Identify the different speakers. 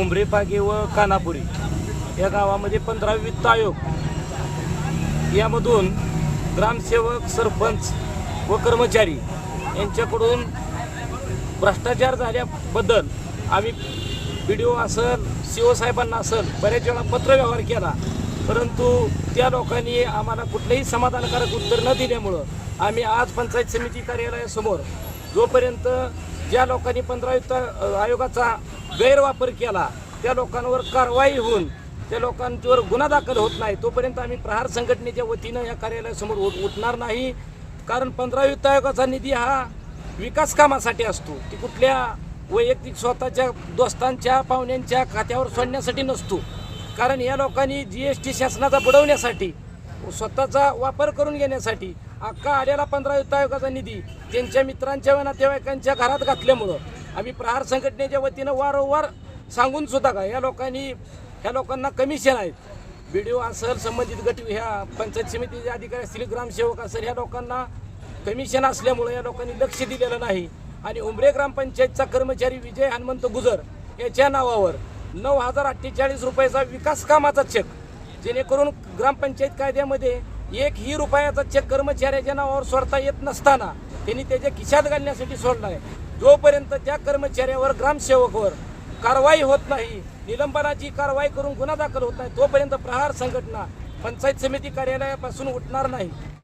Speaker 1: उंबरे पागे व कानापुरी या गावामध्ये पंधरा वित्त आयोग. यामधून ग्रामसेवक सरपंच व कर्मचारी यांच्याकडून भ्रष्टाचार झाल्याबद्दल आम्ही बी डी ओ असेल सी ओ साहेबांना असेल बऱ्याच वेळा पत्रव्यवहार केला. परंतु त्या लोकांनी आम्हाला कुठलंही समाधानकारक उत्तर न दिल्यामुळं आम्ही आज पंचायत समिती कार्यालयासमोर जोपर्यंत ज्या लोकांनी पंधरा युक्त आयोगाचा गैरवापर केला त्या लोकांवर कारवाई होऊन त्या लोकांच्यावर गुन्हा दाखल होत नाही तोपर्यंत आम्ही प्रहार संघटनेच्या वतीनं या कार्यालयासमोर उठ उठणार नाही. कारण पंधरा वित्त आयोगाचा निधी हा विकास कामासाठी असतो. ती कुठल्या वैयक्तिक स्वतःच्या दोस्तांच्या पाहुण्यांच्या खात्यावर सोडण्यासाठी नसतो. कारण या लोकांनी जी एस टी शासनाचा बुडवण्यासाठी स्वतःचा वापर करून घेण्यासाठी अख्खा आलेला पंधरा वित्त आयोगाचा निधी त्यांच्या मित्रांच्या व नातेवाईकांच्या घरात घातल्यामुळं आम्ही प्रहार संघटनेच्या वतीनं वारंवार सांगून सुद्धा का या लोकांनी ह्या लोकांना कमिशन आहेत. बी डी ओ असेल संबंधित गट ह्या पंचायत समितीचे अधिकारी असतील ग्रामसेवक असेल ह्या लोकांना कमिशन असल्यामुळे या लोकांनी लक्ष दिलेलं नाही. आणि उमरे ग्रामपंचायतचा कर्मचारी विजय हनुमंत गुजर याच्या नावावर नऊ हजार अठ्ठेचाळीस रुपयाचा विकास कामाचा चेक जेणेकरून ग्रामपंचायत कायद्यामध्ये एक ही रुपयाचा चेक कर्मचाऱ्याच्या नावावर सोडता येत नसताना त्यांनी त्याच्या खिशात घालण्यासाठी सोडला आहे. जोपर्यंत त्या कर्मचाऱ्यावर ग्रामसेवकवर कारवाई होत नाही निलंबनाची कारवाई करून गुन्हा दाखल होत नाही तोपर्यंत प्रहार संघटना पंचायत समिती कार्यालयापासून उठणार नाही.